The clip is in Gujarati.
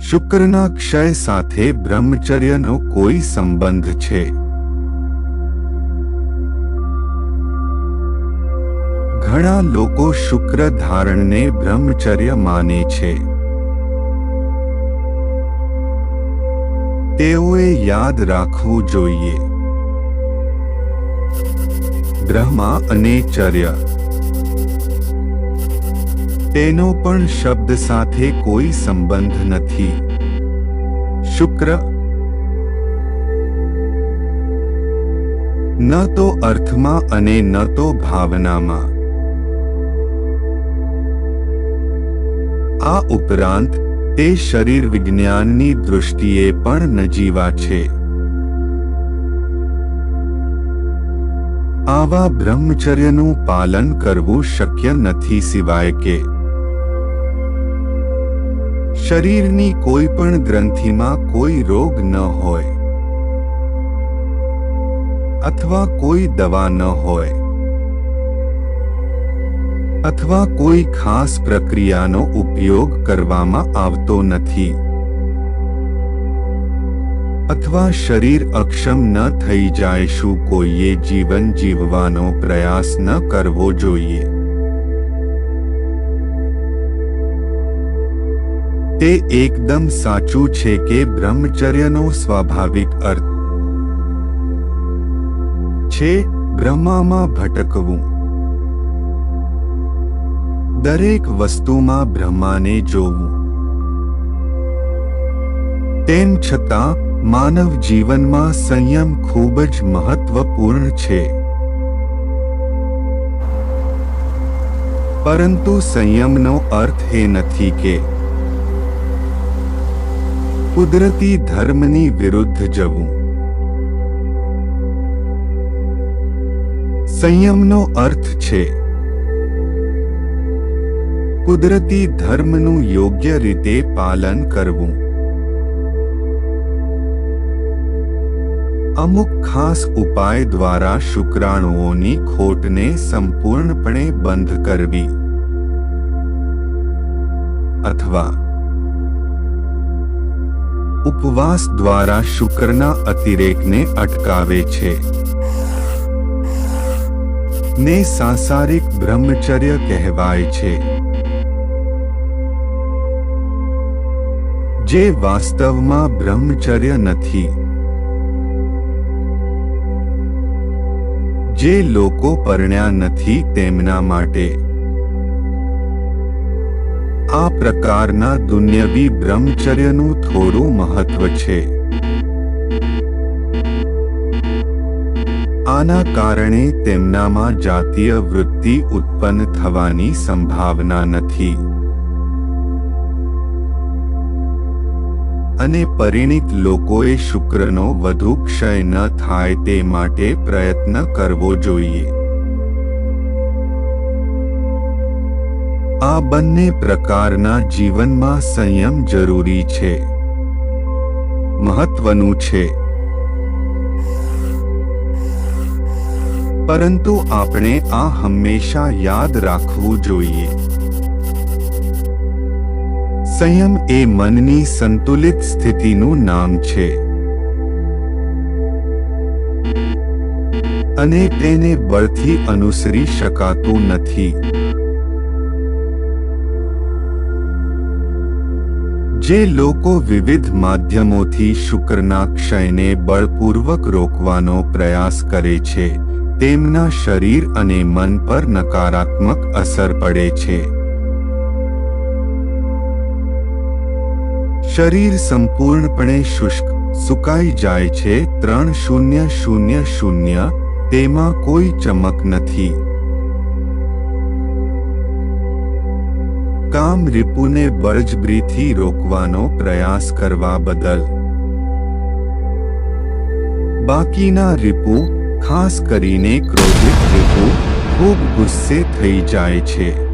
શુક્રના ક્ષય સાથે બ્રહ્મચર્યનો કોઈ સંબંધ છે. ઘણા લોકો શુક્ર ધારણને બ્રહ્મચર્ય માને છે. તેઓએ યાદ રાખવું જોઈએ. બ્રહ્મા અને ચર્ય તેનો પણ શબ્દ સાથે કોઈ સંબંધ નથી. શુક્ર. ન તો અર્થમાં અને ન તો ભાવનામાં. આ ઉપરાંત, તે શરીર વિજ્ઞાનની દૃષ્ટિએ પણ નજીવા છે. આવા બ્રહ્મચર્યનું પાલન કરવું શક્ય નથી સિવાય કે શરીરની કોઈ પણ ગ્રંથિમાં કોઈ રોગ ન હોય અથવા કોઈ દવા ન હોય અથવા કોઈ ખાસ પ્રક્રિયાનો ઉપયોગ કરવામાં આવતો નથી અથવા શરીર અક્ષમ ન થઈ જાય શું કોઈએ જીવન જીવવાનો પ્રયાસ ન કરવો જોઈએ? તે એકદમ સાચું છે કે બ્રહ્મચર્યનો સ્વાભાવિક અર્થ છે બ્રહ્મામાં ભટકવું. દરેક વસ્તુમાં બ્રહ્માને જોવું. તેમ છતાં, માનવ જીવનમાં સંયમ ખૂબ જ મહત્વપૂર્ણ છે. પરંતુ સંયમનો અર્થ એ નથી કે કુદરતી ધર્મની વિરુદ્ધ જવું. સંયમનો અર્થ છે, કુદરતી ધર્મનું યોગ્ય રીતે પાલન કરવું. અમુક ખાસ ઉપાય દ્વારા શુક્રાણુઓની ખોટને સંપૂર્ણપણે બંધ કરવી. અથવા ઉપવાસ દ્વારા શુક્રના અતિરેકને અટકાવે છે. ને સાંસારિક બ્રહ્મચર્ય કહેવાય છે. જે વાસ્તવમાં બ્રહ્મચર્ય નથી. જે લોકો પરણ્યા નથી તેમના માટે. આ પ્રકારના દુન્યવી બ્રહ્મચર્યનું થોડું મહત્વ છે. આના કારણે તેમનામાં જાતીય વૃત્તિ ઉત્પન્ન થવાની સંભાવના નથી. અને પરિણિત લોકોએ શુક્રનો વધુ ક્ષય ન થાય તે માટે પ્રયત્ન કરવો જોઈએ. આ બંને પ્રકારના જીવનમાં સંયમ જરૂરી છે. મહત્વનું છે. પરંતુ આપણે આ હંમેશા યાદ રાખવું જોઈએ. સંયમ એ મનની સંતુલિત સ્થિતિનું નામ છે. અને તેને બળથી અનુસરી શકાતું નથી. જે લોકો વિવિધ માધ્યમોથી શુક્રના ક્ષયને બળપૂર્વક રોકવાનો પ્રયાસ કરે છે, તેમના શરીર અને મન પર નકારાત્મક અસર પડે છે. શરીર સંપૂર્ણપણે શુષ્ક, સુકાઈ જાય છે, ત્રણ શૂન્ય શૂન્ય શૂન્ય, તેમાં કોઈ ચમક નથી. કામ રિપુને બળજબરીથી રોકવાનો પ્રયાસ કરવા બદલ. બાકીના રિપુ, ખાસ કરીને ક્રોધિત રિપુ, ખૂબ ગુસ્સે થઈ જાય છે.